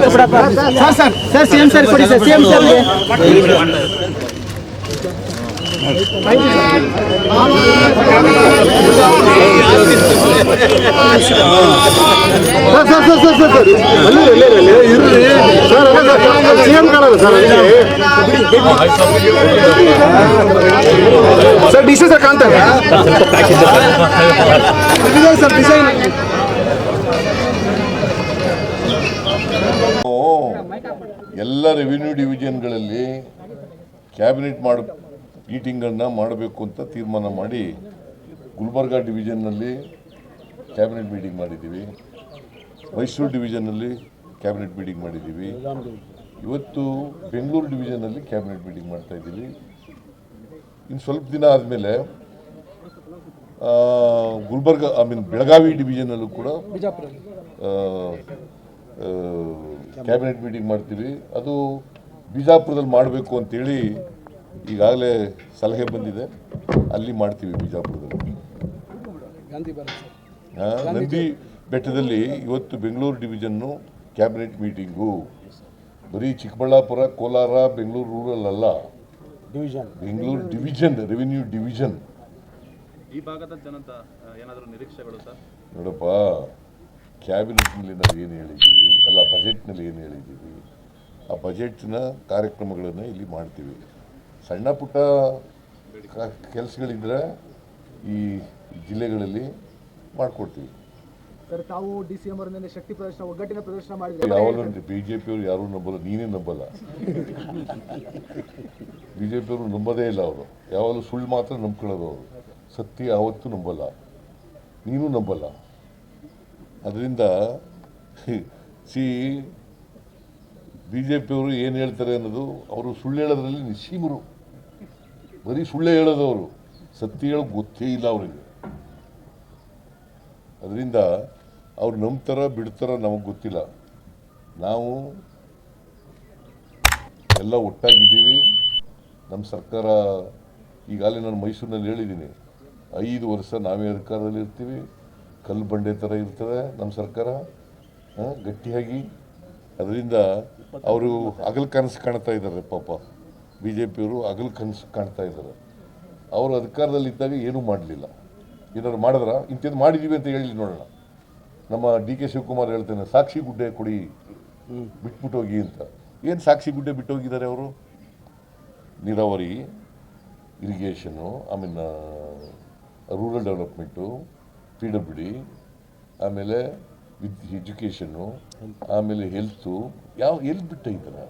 Sir sir sir C M sir ಕೊಡಿ sir C M sir sir sir sir sir sir ಅಲ್ಲಿ ಅಲ್ಲಿ ಅಲ್ಲಿ ಇರ್ರಿ ಸರ್ ಅಲ್ಲ ಸರ್ ಸಿ ಎಂ ಕಾಣಲ್ಲ ಸರ್ ಅಲ್ಲಿ ಸರ್ ಡಿ ಸಿ ಸರ್ ಕಾಣ್ತಾ ಡಿಸೈನ್ ಎಲ್ಲ ರೆವಿನ್ಯೂ ಡಿವಿಷನ್ಗಳಲ್ಲಿ ಕ್ಯಾಬಿನೆಟ್ ಮಾಡ ಮೀಟಿಂಗನ್ನು ಮಾಡಬೇಕು ಅಂತ ತೀರ್ಮಾನ ಮಾಡಿ ಗುಲ್ಬರ್ಗಾ ಡಿವಿಷನ್ನಲ್ಲಿ ಕ್ಯಾಬಿನೆಟ್ ಮೀಟಿಂಗ್ ಮಾಡಿದ್ದೀವಿ. ಮೈಸೂರು ಡಿವಿಷನ್ನಲ್ಲಿ ಕ್ಯಾಬಿನೆಟ್ ಮೀಟಿಂಗ್ ಮಾಡಿದ್ದೀವಿ. ಇವತ್ತು ಬೆಂಗಳೂರು ಡಿವಿಷನಲ್ಲಿ ಕ್ಯಾಬಿನೆಟ್ ಮೀಟಿಂಗ್ ಮಾಡ್ತಾ ಇದ್ದೀವಿ. ಇನ್ನು ಸ್ವಲ್ಪ ದಿನ ಆದಮೇಲೆ ಗುಲ್ಬರ್ಗ ಐ ಮೀನ್ ಬೆಳಗಾವಿ ಡಿವಿಷನಲ್ಲೂ ಕೂಡ ಕ್ಯಾಬಿನೆಟ್ ಮೀಟಿಂಗ್ ಮಾಡ್ತೀವಿ. ಅದು ಬಿಜಾಪುರದಲ್ಲಿ ಮಾಡಬೇಕು ಅಂತೇಳಿ ಈಗಾಗಲೇ ಸಲಹೆ ಬಂದಿದೆ. ಅಲ್ಲಿ ಮಾಡ್ತೀವಿ ಬಿಜಾಪುರದಲ್ಲಿ. ನಂದಿ ಬೆಟ್ಟದಲ್ಲಿ ಇವತ್ತು ಬೆಂಗಳೂರು ಡಿವಿಷನ್ನು ಕ್ಯಾಬಿನೆಟ್ ಮೀಟಿಂಗು ಬರೀ ಚಿಕ್ಕಬಳ್ಳಾಪುರ ಕೋಲಾರ ಬೆಂಗಳೂರು ರೂರಲ್ ಅಲ್ಲ. ಬೆಂಗಳೂರು ಡಿವಿಷನ್ ರೆವಿನ್ಯೂ ಡಿವಿಷನ್ ಈ ಭಾಗದ ಜನತ ಏನಾದರೂ ನಿರೀಕ್ಷೆಗಳು ಸರ್? ನೋಡಪ್ಪ ಕ್ಯಾಬಿನೆಟ್ನಲ್ಲಿ ನಾವು ಏನು ಹೇಳಿದ್ದೀವಿ? ಅಲ್ಲ ಬಜೆಟ್ನಲ್ಲಿ ಏನು ಹೇಳಿದ್ದೀವಿ? ಆ ಬಜೆಟ್ನ ಕಾರ್ಯಕ್ರಮಗಳನ್ನು ಇಲ್ಲಿ ಮಾಡ್ತೀವಿ. ಸಣ್ಣ ಪುಟ್ಟ ಕೆಲಸಗಳಿದ್ರೆ ಈ ಜಿಲ್ಲೆಗಳಲ್ಲಿ ಮಾಡಿಕೊಡ್ತೀವಿ. ಸರ್ ತಾವು ಡಿ ಸಿ ಎಂ ಅವರ ಮೇಲೆ ಶಕ್ತಿ ಪ್ರದರ್ಶನ ಒಗ್ಗಟ್ಟಿನ ಪ್ರದರ್ಶನ ಮಾಡಿದ್ರೆ ಯಾವಾಗಲೂ ಬಿ ಜೆ ಪಿಯವರು ಯಾರೂ ನಂಬಲ್ಲ ನೀನೇ ನಂಬಲ್ಲ. ಬಿ ಜೆ ಪಿಯವರು ನಂಬೋದೇ ಇಲ್ಲ ಅವರು. ಯಾವಾಗಲೂ ಸುಳ್ಳು ಮಾತ್ರ ನಂಬ್ಕೊಳ್ಳೋದು ಅವರು. ಸತ್ಯ ಯಾವತ್ತೂ ನಂಬಲ್ಲ. ನೀನು ನಂಬಲ್ಲ. ಅದರಿಂದ ಸಿ ಬಿ ಜೆ ಪಿಯವರು ಏನು ಹೇಳ್ತಾರೆ ಅನ್ನೋದು ಅವರು ಸುಳ್ಳು ಹೇಳೋದ್ರಲ್ಲಿ ನಿಸ್ಸೀಮರು. ಬರೀ ಸುಳ್ಳೇ ಹೇಳೋದು ಅವರು. ಸತ್ಯ ಹೇಳೋದು ಗೊತ್ತೇ ಇಲ್ಲ ಅವರಿಗೆ. ಅದರಿಂದ ಅವ್ರು ನಂಬ್ತಾರ ಬಿಡ್ತಾರ ನಮಗೆ ಗೊತ್ತಿಲ್ಲ. ನಾವು ಎಲ್ಲ ಒಟ್ಟಾಗಿದ್ದೀವಿ. ನಮ್ಮ ಸರ್ಕಾರ ಈಗಾಗಲೇ ನಾನು ಮೈಸೂರಿನಲ್ಲಿ ಹೇಳಿದ್ದೀನಿ. ಐದು ವರ್ಷ ನಾವೇ ಅಧಿಕಾರದಲ್ಲಿ ಇರ್ತೀವಿ. ಕಲ್ಲು ಬಂಡೆ ಥರ ಇರ್ತದೆ ನಮ್ಮ ಸರ್ಕಾರ. ಗಟ್ಟಿಯಾಗಿ. ಅದರಿಂದ ಅವರು ಹಗಲು ಕನಸು ಕಾಣ್ತಾ ಇದ್ದಾರೆ ಪಾಪ. ಬಿ ಜೆ ಪಿಯವರು ಹಗಲು ಕನಸು ಕಾಣ್ತಾ ಇದ್ದಾರೆ. ಅವರು ಅಧಿಕಾರದಲ್ಲಿ ಇದ್ದಾಗ ಏನೂ ಮಾಡಲಿಲ್ಲ. ಏನಾದ್ರು ಮಾಡಿದ್ರ? ಇಂಥದ್ದು ಮಾಡಿದ್ದೀವಿ ಅಂತ ಹೇಳಿ ನೋಡೋಣ. ನಮ್ಮ ಡಿ ಕೆ ಶಿವಕುಮಾರ್ ಹೇಳ್ತೇನೆ, ಸಾಕ್ಷಿ ಗುಡ್ಡೆ ಕೊಡಿ ಬಿಟ್ಬಿಟ್ಟು ಹೋಗಿ ಅಂತ. ಏನು ಸಾಕ್ಷಿ ಗುಡ್ಡೆ ಬಿಟ್ಟು ಹೋಗಿದ್ದಾರೆ ಅವರು? ನೀರಾವರಿ, irrigation I rural development, P W D, ಆಮೇಲೆ ವಿದ್ ಎಜುಕೇಷನ್ನು ಆಮೇಲೆ ಹೆಲ್ತು, ಯಾವ ಎಲ್ಲಿ ಬಿಟ್ಟಿದ್ದಾರೆ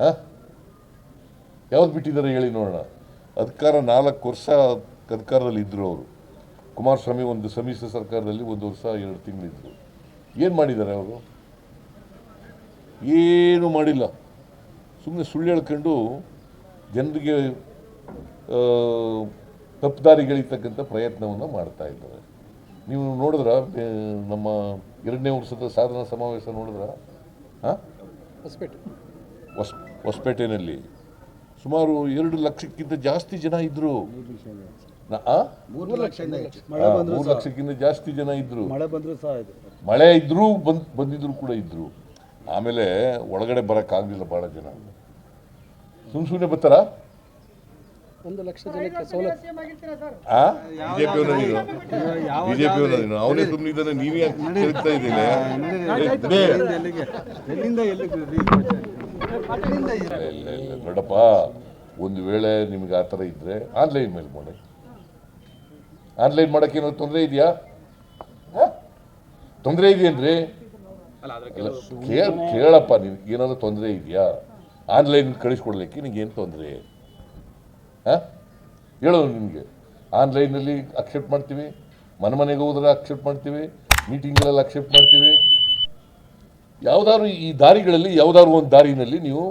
ಹಾಂ? ಯಾವ್ದು ಬಿಟ್ಟಿದ್ದಾರೆ ಹೇಳಿ ನೋಡೋಣ. ಅಧಿಕಾರ ನಾಲ್ಕು ವರ್ಷ ಅಧಿಕಾರದಲ್ಲಿ ಇದ್ದರು ಅವರು. ಕುಮಾರಸ್ವಾಮಿ ಒಂದು ಸಮ್ಮಿಶ್ರ ಸರ್ಕಾರದಲ್ಲಿ ಒಂದು ವರ್ಷ, ಎರಡು ತಿಂಗಳಿದ್ರು. ಏನು ಮಾಡಿದ್ದಾರೆ ಅವರು? ಏನೂ ಮಾಡಿಲ್ಲ. ಸುಮ್ಮನೆ ಸುಳ್ಳು ಹೇಳ್ಕೊಂಡು ಜನರಿಗೆ ತಪ್ಪುದಾರಿಗಳಿರ್ತಕ್ಕಂಥ ಪ್ರಯತ್ನವನ್ನು ಮಾಡ್ತಾ ಇದ್ದಾರೆ. ನೀವು ನೋಡಿದ್ರ? ನಮ್ಮ ಎರಡನೇ ವರ್ಷದ ಸಾಧನ ಸಮಾವೇಶ ನೋಡಿದ್ರ? ಹಾಂ? ಹೊಸ, ಹೊಸಪೇಟೆನಲ್ಲಿ. ಸುಮಾರು ಎರಡು ಲಕ್ಷಕ್ಕಿಂತ ಜಾಸ್ತಿ ಜನ ಆ? ಮೂರು ಲಕ್ಷ ಮೂರು ಲಕ್ಷಕ್ಕಿಂತ ಜಾಸ್ತಿ ಜನ ಇದ್ರು ಮಳೆ ಬಂದ್ರು ಸಹ ಇದು ಮಳೆ ಇದ್ರೂ ಬಂದ್ ಬಂದಿದ್ರು ಕೂಡ ಇದ್ರು ಆಮೇಲೆ ಒಳಗಡೆ ಬರೋಕ್ಕಾಗಲಿಲ್ಲ ಭಾಳ ಜನ ಸುಮ್ ಸುಮ್ಮನೆ ಬರ್ತಾರ ಒಂದು ಲಕ್ಷ ಜನಕ್ಕೆ ನೀನು ಅವನೇ ಸುಮ್ಮನೆ ಇದ್ದಾನೆ ನೀವೇ ಹೇಳ್ತಾ ಇದ್ದೀನಿ ಇಲ್ಲ ಇಲ್ಲ ಇಲ್ಲ ನೋಡಪ್ಪ ಒಂದು ವೇಳೆ ನಿಮ್ಗೆ ಆ ಥರ ಇದ್ರೆ ಆನ್ಲೈನ್ ಮೇಲೆ ಮಾಡಿ ಆನ್ಲೈನ್ ಮಾಡೋಕೆ ಏನಾದ್ರು ತೊಂದರೆ ಇದೆಯಾ? ತೊಂದರೆ ಇದೆಯೇನ್ರಿ ಕೇಳ ಕೇಳಪ್ಪ ನೀವು ಏನಾದ್ರು ತೊಂದರೆ ಇದೆಯಾ? ಆನ್ಲೈನ್ ಕಳಿಸ್ಕೊಡ್ಲಿಕ್ಕೆ ನಿನಗೇನು ತೊಂದರೆ? ಹಾಂ? ಹೇಳೋದು ನಿಮಗೆ. ಆನ್ಲೈನಲ್ಲಿ ಅಕ್ಸೆಪ್ಟ್ ಮಾಡ್ತೀವಿ. ಮನೆ ಮನೆಗೆ ಹೋದ್ರೆ ಅಕ್ಸೆಪ್ಟ್ ಮಾಡ್ತೀವಿ. ಮೀಟಿಂಗ್ಗಳಲ್ಲಿ ಅಕ್ಸೆಪ್ಟ್ ಮಾಡ್ತೀವಿ. ಯಾವುದಾದ್ರು ಈ ದಾರಿಗಳಲ್ಲಿ ಯಾವುದಾದ್ರು ಒಂದು ದಾರಿನಲ್ಲಿ ನೀವು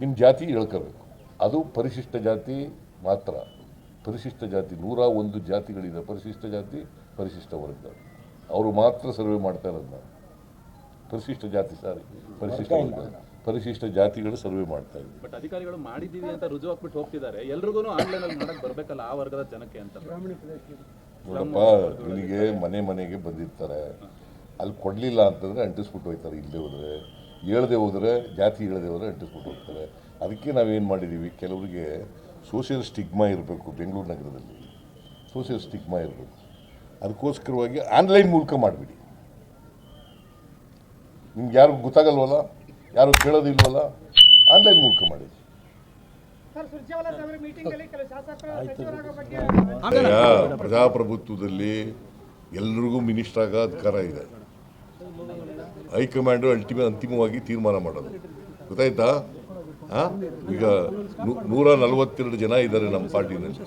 ನಿಮ್ಮ ಜಾತಿ ಹೇಳ್ಕೋಬೇಕು. ಅದು ಪರಿಶಿಷ್ಟ ಜಾತಿ ಮಾತ್ರ. ಪರಿಶಿಷ್ಟ ಜಾತಿ ನೂರ ಒಂದು ಜಾತಿಗಳಿದೆ ಪರಿಶಿಷ್ಟ ಜಾತಿ ಪರಿಶಿಷ್ಟ ವರ್ಗ. ಅವರು ಮಾತ್ರ ಸರ್ವೆ ಮಾಡ್ತಾ ಇರೋದು ನಾವು. ಪರಿಶಿಷ್ಟ ಜಾತಿ ಸಾರಿ ಪರಿಶಿಷ್ಟ ವರ್ಗ ಪರಿಶಿಷ್ಟ ಜಾತಿಗಳು ಸರ್ವೆ ಮಾಡ್ತಾ ಇದ್ವಿ ಬಟ್ ಅಧಿಕಾರಿಗಳು ಮಾಡಿದ್ದೀವಿ ಅಂತ ರುಜು ಹಾಕ್ಬಿಟ್ಟು ಹೋಗ್ತಿದ್ದಾರೆ. ಎಲ್ರಿಗೂ ಆನ್ಲೈನ್ ಅಲ್ಲಿ ಮಾಡಕ್ ಬರ್ಬೇಕಲ್ಲ ಆ ವರ್ಗದ ಜನಕ್ಕೆ ಅಂತ. ನೋಡಪ್ಪ ಇಲ್ಲಿಗೆ ಮನೆ ಮನೆಗೆ ಬಂದಿರ್ತಾರೆ. ಅಲ್ಲಿ ಕೊಡಲಿಲ್ಲ ಅಂತಂದ್ರೆ ಅಂಟಿಸ್ಬಿಟ್ಟು ಹೋಗ್ತಾರೆ ಇಲ್ಲದೆ ಹೋದ್ರೆ. ಹೇಳದೆ ಹೋದ್ರೆ ಜಾತಿ ಹೇಳದೆ ಹೋದ್ರೆ ಅಂಟಿಸ್ಬಿಟ್ಟು ಹೋಗ್ತಾರೆ. ಅದಕ್ಕೆ ನಾವೇನು ಮಾಡಿದ್ದೀವಿ? ಕೆಲವರಿಗೆ ಸೋಷಿಯಲ್ ಸ್ಟಿಗ್ಮಾ ಇರಬೇಕು ಬೆಂಗಳೂರು ನಗರದಲ್ಲಿ. ಸೋಷಿಯಲ್ ಸ್ಟಿಗ್ಮಾ ಇರಬೇಕು. ಅದಕ್ಕೋಸ್ಕರವಾಗಿ ಆನ್ಲೈನ್ ಮೂಲಕ ಮಾಡಿಬಿಡಿ. ನಿಮ್ಗೆ ಯಾರು ಗೊತ್ತಾಗಲ್ವಲ್ಲ? ಯಾರು ಕೇಳೋದಿಲ್ವಲ್ಲ? ಆನ್ಲೈನ್ ಮೂಲಕ ಮಾಡಿ. ಪ್ರಜಾಪ್ರಭುತ್ವದಲ್ಲಿ ಎಲ್ರಿಗೂ ಮಿನಿಸ್ಟರ್ ಆಗೋ ಅಧಿಕಾರ ಇದೆ. ಹೈಕಮಾಂಡ್ ಅಲ್ಟಿಮೇಟ್ ಅಂತಿಮವಾಗಿ ತೀರ್ಮಾನ ಮಾಡೋದು. ಗೊತ್ತಾಯ್ತಾ? ಈಗ ನೂ- ನೂರ ನಲವತ್ತೆರಡು ಜನ ಇದ್ದಾರೆ ನಮ್ಮ ಪಾರ್ಟಿನಲ್ಲಿ.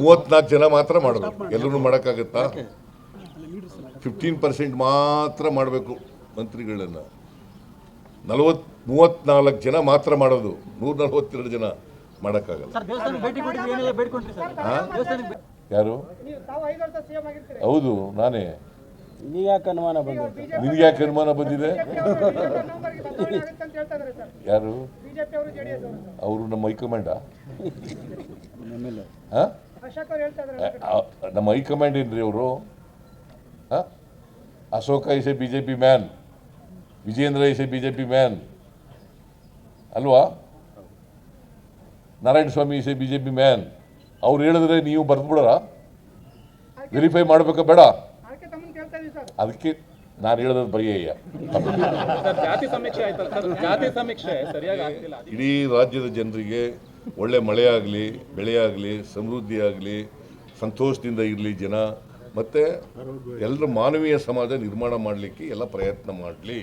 ಮೂವತ್ನಾಲ್ಕು ಜನ ಮಾತ್ರ ಮಾಡೋದು. ಎಲ್ಲರೂ ಮಾಡೋಕ್ಕಾಗತ್ತಾ? ಫಿಫ್ಟೀನ್ ಪರ್ಸೆಂಟ್ ಮಾತ್ರ ಮಾಡಬೇಕು ಮಂತ್ರಿಗಳನ್ನು. ನಲವತ್ ಮೂವತ್ನಾಲ್ಕು ಜನ ಮಾತ್ರ ಮಾಡೋದು. ನೂರ ನಲವತ್ತೆರಡು ಜನ ಮಾಡೋಕ್ಕಾಗಲ್ಲ? ಯಾರು? ನೀವು ತಾವು ಐದು ಸಿಎಂ ಆಗಿರ್ತೀರಿ. ಹೌದು ನಾನೇ. ಯಾಕೆ ಅನುಮಾನ ಬಂದಿದೆ? ಯಾಕೆ ಅನುಮಾನ ಬಂದಿದೆ? ಯಾರು? ಅವರು ನಮ್ಮ ಹೈಕಮಾಂಡ? ನಮ್ಮ ಹೈಕಮಾಂಡ್ ಏನ್ರಿ ಅವರು? Ashoka is a B J P man. Vijendra is a B J P man. ಅಲ್ವಾ? Narayana Swamy is a B J P man. ಅವ್ರು ಹೇಳಿದ್ರೆ ನೀವು ಬರೆದ್ಬಿಡೋರ? ವೆರಿಫೈ ಮಾಡಬೇಕಾ? ಬೇಡ. ಅದಕ್ಕೆ ನಾನು ಹೇಳೋದು ಬರೆಯ ಸರ್ ಜಾತಿ ಸಮೀಕ್ಷೆ ಆಯ್ತಲ್ಲ ಜಾತಿ ಸಮೀಕ್ಷೆ ಸರಿಯಾಗಿ ಆಗ್ತಿಲ್ಲ. ಇಡೀ ರಾಜ್ಯದ ಜನರಿಗೆ ಒಳ್ಳೆ ಮಳೆ ಆಗಲಿ ಬೆಳೆ ಆಗಲಿ ಸಮೃದ್ಧಿ ಆಗಲಿ ಸಂತೋಷದಿಂದ ಇರಲಿ ಜನ ಮತ್ತೆ ಎಲ್ಲರ ಮಾನವೀಯ ಸಮಾಜ ನಿರ್ಮಾಣ ಮಾಡಲಿಕ್ಕೆ ಎಲ್ಲ ಪ್ರಯತ್ನ ಮಾಡಲಿ.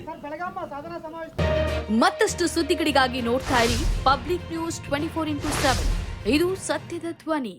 ಮತ್ತಷ್ಟು ಸುದ್ದಿಗಳಿಗಾಗಿ ನೋಡ್ತಾ ಇರಿ public news twenty four into seven ಇದು ಸತ್ಯದ ಧ್ವನಿ.